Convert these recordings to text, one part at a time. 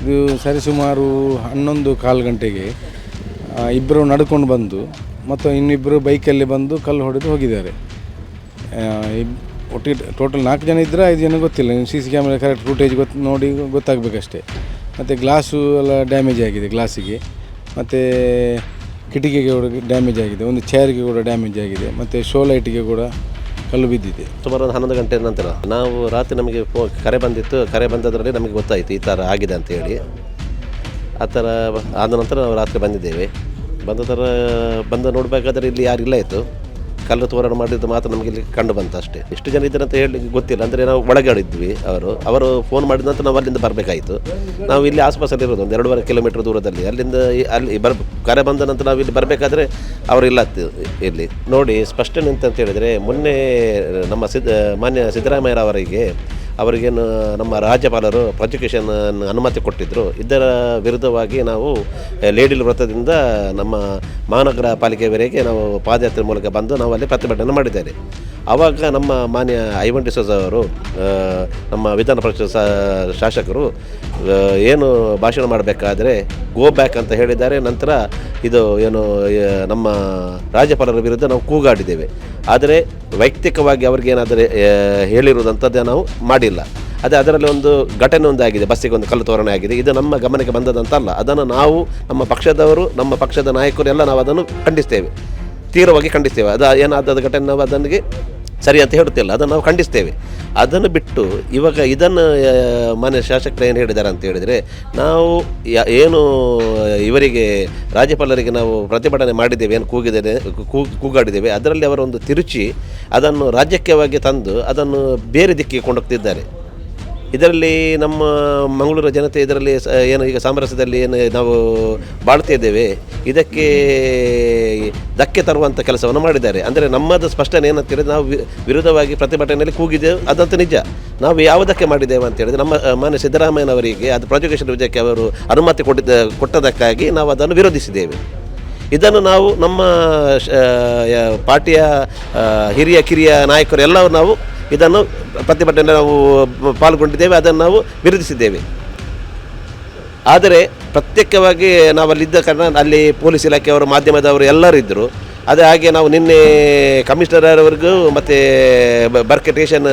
ಇದು ಸರಿಸುಮಾರು ಹನ್ನೊಂದು ಕಾಲು ಗಂಟೆಗೆ ಇಬ್ಬರು ನಡ್ಕೊಂಡು ಬಂದು ಮತ್ತು ಇನ್ನಿಬ್ಬರು ಬೈಕಲ್ಲಿ ಬಂದು ಕಲ್ಲು ಹೊಡೆದು ಹೋಗಿದ್ದಾರೆ. ಒಟ್ಟಿಗೆ ಟೋಟಲ್ ನಾಲ್ಕು ಜನ ಇದ್ದರೆ ಐದು ಜನ ಗೊತ್ತಿಲ್ಲ. C C camera correct footage ಗೊತ್ತು ನೋಡಿ ಗೊತ್ತಾಗಬೇಕಷ್ಟೇ. ಮತ್ತು ಗ್ಲಾಸು ಎಲ್ಲ ಡ್ಯಾಮೇಜ್ ಆಗಿದೆ ಗ್ಲಾಸಿಗೆ. ಮತ್ತು ಕಿಟಕಿಗೆ ಕೂಡ ಡ್ಯಾಮೇಜ್ ಆಗಿದೆ. ಒಂದು ಚೇರ್ಗೆ ಕೂಡ ಡ್ಯಾಮೇಜ್ ಆಗಿದೆ. ಮತ್ತು ಶೋ ಲೈಟಿಗೆ ಕೂಡ ಕಲ್ಲು ಬಿದ್ದಿದೆ. ಸುಮಾರು ಒಂದು ಹನ್ನೊಂದು ಗಂಟೆ ನಂತರ ನಾವು ರಾತ್ರಿ ನಮಗೆ ಕರೆ ಬಂದಿತ್ತು. ಕರೆ ಬಂದದರಲ್ಲಿ ನಮಗೆ ಗೊತ್ತಾಯಿತು ಈ ಥರ ಆಗಿದೆ ಅಂತೇಳಿ ಆ ಥರ ಆದ ನಂತರ ನಾವು ರಾತ್ರಿ ಬಂದಿದ್ದೇವೆ. ಬಂದ ಥರ ಬಂದು ನೋಡಬೇಕಾದ್ರೆ ಇಲ್ಲಿ ಯಾರಿಲ್ಲ ಇತ್ತು. ಕಲ್ಲು ತೋರಣ ಮಾಡಿದ್ದು ಮಾತ್ರ ನಮಗೆ ಇಲ್ಲಿ ಕಂಡು ಬಂತು ಅಷ್ಟೇ. ಎಷ್ಟು ಜನ ಇದ್ದಾರೆ ಅಂತ ಹೇಳಿ ಗೊತ್ತಿಲ್ಲ. ಅಂದರೆ ನಾವು ಒಳಗಡೆ ಇದ್ವಿ ಅವರು. ಅವರು ಫೋನ್ ಮಾಡಿದ ನಂತರ ನಾವು ಅಲ್ಲಿಂದ ಬರಬೇಕಾಯಿತು. ನಾವು ಇಲ್ಲಿ ಆಸ್ಪಾಸಲ್ಲಿ ಇರೋದು ಒಂದು ಎರಡೂವರೆ ಕಿಲೋಮೀಟರ್ ದೂರದಲ್ಲಿ. ಅಲ್ಲಿಂದ ಅಲ್ಲಿ ಬರ್ ಕರೆ ಬಂದ ನಂತರ ನಾವು ಇಲ್ಲಿ ಬರಬೇಕಾದ್ರೆ ಅವರಿಲ್ಲ ಇಲ್ಲಿ ನೋಡಿ, ಸ್ಪಷ್ಟನೆ ಅಂತ ಹೇಳಿದರೆ ಮೊನ್ನೆ ನಮ್ಮ ಸಿದ್ದ ಮಾನ್ಯ ಸಿದ್ದರಾಮಯ್ಯರವರಿಗೆ ಅವರಿಗೇನು ನಮ್ಮ ರಾಜ್ಯಪಾಲರು ಪ್ರಾಸಿಕ್ಯೂಷನ್ ಅನುಮತಿ ಕೊಟ್ಟಿದ್ದರು ಇದರ ವಿರುದ್ಧವಾಗಿ ನಾವು ಲೇಡಿಲ್ ವೃತ್ತದಿಂದ ನಮ್ಮ ಮಹಾನಗರ ಪಾಲಿಕೆಯವರೆಗೆ ನಾವು ಪಾದಯಾತ್ರೆ ಮೂಲಕ ಬಂದು ನಾವು ಅಲ್ಲಿ ಪ್ರತಿಭಟನೆ ಮಾಡಿದ್ದೇವೆ. ಆವಾಗ ನಮ್ಮ ಮಾನ್ಯ ಐವನ್ ಡಿಸೋಜ್ ಅವರು ನಮ್ಮ ವಿಧಾನ ಪರಿಷತ್ ಶಾಸಕರು ಏನು ಭಾಷಣ ಮಾಡಬೇಕಾದ್ರೆ ಗೋ ಬ್ಯಾಕ್ ಅಂತ ಹೇಳಿದ್ದಾರೆ. ನಂತರ ಇದು ಏನು ನಮ್ಮ ರಾಜ್ಯಪಾಲರ ವಿರುದ್ಧ ನಾವು ಕೂಗಾಡಿದ್ದೇವೆ. ಆದರೆ ವೈಯಕ್ತಿಕವಾಗಿ ಅವ್ರಿಗೇನಾದರೆ ಹೇಳಿರುವುದಂಥದ್ದೇ ನಾವು ಮಾಡಿಲ್ಲ. ಅದೇ ಅದರಲ್ಲಿ ಒಂದು ಘಟನೆ ಒಂದಾಗಿದೆ, ಬಸ್ಸಿಗೆ ಒಂದು ಕಲ್ಲು ತೋರಣೆ ಆಗಿದೆ. ಇದು ನಮ್ಮ ಗಮನಕ್ಕೆ ಬಂದದಂತಲ್ಲ, ಅದನ್ನು ನಾವು ನಮ್ಮ ಪಕ್ಷದವರು, ನಮ್ಮ ಪಕ್ಷದ ನಾಯಕರು ಎಲ್ಲ ನಾವು ಅದನ್ನು ಖಂಡಿಸ್ತೇವೆ. ತೀವ್ರವಾಗಿ ಖಂಡಿಸ್ತೇವೆ. ಅದು ಏನಾದ ಘಟನೆ ನಾವು ಅದನಿಗೆ ಸರಿ ಅಂತ ಹೇಳುತ್ತಿಲ್ಲ. ಅದನ್ನು ನಾವು ಖಂಡಿಸ್ತೇವೆ. ಅದನ್ನು ಬಿಟ್ಟು ಇವಾಗ ಇದನ್ನು ಮಾನ್ಯ ಶಾಸಕರು ಏನು ಹೇಳಿದ್ದಾರೆ ಅಂತ ಹೇಳಿದರೆ, ನಾವು ಏನು, ಇವರಿಗೆ, ರಾಜ್ಯಪಾಲರಿಗೆ ನಾವು ಪ್ರತಿಭಟನೆ ಮಾಡಿದ್ದೇವೆ, ಏನು ಕೂಗಿದ್ದೇವೆ ಕೂ, ಕೂಗಾಡಿದ್ದೇವೆ, ಅದರಲ್ಲಿ ಅವರೊಂದು ತಿರುಚಿ ಅದನ್ನು ರಾಜಕೀಯವಾಗಿ ತಂದು ಅದನ್ನು ಬೇರೆ ದಿಕ್ಕಿಗೆ ಕೊಂಡೋಗ್ತಿದ್ದಾರೆ. ಇದರಲ್ಲಿ ನಮ್ಮ ಮಂಗಳೂರು ಜನತೆ ಇದರಲ್ಲಿ ಏನು ಈಗ ಸಾಮರಸ್ಯದಲ್ಲಿ ಏನು ನಾವು ಬಾಳ್ತಾ ಇದ್ದೇವೆ. ಇದಕ್ಕೆ ಧಕ್ಕೆ ತರುವಂಥ ಕೆಲಸವನ್ನು ಮಾಡಿದ್ದಾರೆ. ಅಂದರೆ ನಮ್ಮದು ಸ್ಪಷ್ಟನೆ ಏನಂತೇಳಿದ್ರೆ ನಾವು ವಿ- ವಿರುದ್ಧವಾಗಿ ಪ್ರತಿಭಟನೆಯಲ್ಲಿ ಕೂಗಿದ್ದೇವೆ. ಅದಂತೂ ನಿಜ. ನಾವು ಯಾವುದಕ್ಕೆ ಮಾಡಿದ್ದೇವೆ ಅಂತ ಹೇಳಿದ್ರೆ ನಮ್ಮ ಮಾನ್ಯ ಸಿದ್ದರಾಮಯ್ಯನವರಿಗೆ ಅದು ಪ್ರಾಸಿಕ್ಯೂಷನ್ ವಿಜಯಕ್ಕೆ ಅವರು ಅನುಮತಿ ಕೊಟ್ಟಿದ್ದ, ಕೊಟ್ಟದಕ್ಕಾಗಿ ನಾವು ಅದನ್ನು ವಿರೋಧಿಸಿದ್ದೇವೆ. ಇದನ್ನು ನಾವು ನಮ್ಮ ಪಾರ್ಟಿಯ ಹಿರಿಯ ಕಿರಿಯ ನಾಯಕರು ಎಲ್ಲರೂ ನಾವು ಇದನ್ನು ಪ್ರತಿಭಟನೆ ನಾವು ಪಾಲ್ಗೊಂಡಿದ್ದೇವೆ, ಅದನ್ನು ನಾವು ವಿರೋಧಿಸಿದ್ದೇವೆ. ಆದರೆ ಪ್ರತ್ಯೇಕವಾಗಿ ನಾವು ಅಲ್ಲಿದ್ದ ಕಾರಣ ಅಲ್ಲಿ ಪೊಲೀಸ್ ಇಲಾಖೆಯವರು, ಮಾಧ್ಯಮದವರು ಎಲ್ಲರೂ ಇದ್ದರು. ಅದೇ ಹಾಗೆ ನಾವು ನಿನ್ನೆ ಕಮಿಷನರ್ವರೆಗೂ ಮತ್ತು ಬರ್ಕೆ ಸ್ಟೇಷನ್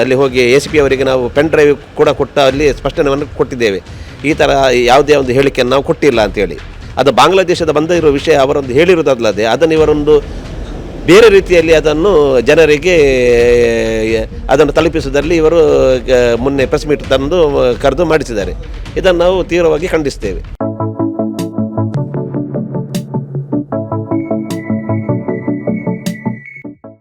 ಅಲ್ಲಿ ಹೋಗಿ ಎ ಸಿ ಪಿ ಅವರಿಗೆ ನಾವು ಪೆನ್ ಡ್ರೈವ್ ಕೂಡ ಕೊಟ್ಟ ಅಲ್ಲಿ ಸ್ಪಷ್ಟನೆಯನ್ನು ಕೊಟ್ಟಿದ್ದೇವೆ. ಈ ಥರ ಯಾವುದೇ ಒಂದು ಹೇಳಿಕೆಯನ್ನು ನಾವು ಕೊಟ್ಟಿಲ್ಲ ಅಂತೇಳಿ. ಅದು ಬಾಂಗ್ಲಾದೇಶದ ಬಂದ ಇರೋ ವಿಷಯ ಅವರೊಂದು ಹೇಳಿರುವುದಲ್ಲದೆ ಅದನ್ನು ಇವರೊಂದು ಬೇರೆ ರೀತಿಯಲ್ಲಿ ಅದನ್ನು ಜನರಿಗೆ ಅದನ್ನು ತಲುಪಿಸುವುದರಲ್ಲಿ ಇವರು ಮೊನ್ನೆ ಪ್ರೆಸ್ ಮೀಟ್ ತಂದು, ಕರೆದು ಮಾಡಿಸಿದ್ದಾರೆ. ಇದನ್ನು ನಾವು ತೀವ್ರವಾಗಿ ಖಂಡಿಸ್ತೇವೆ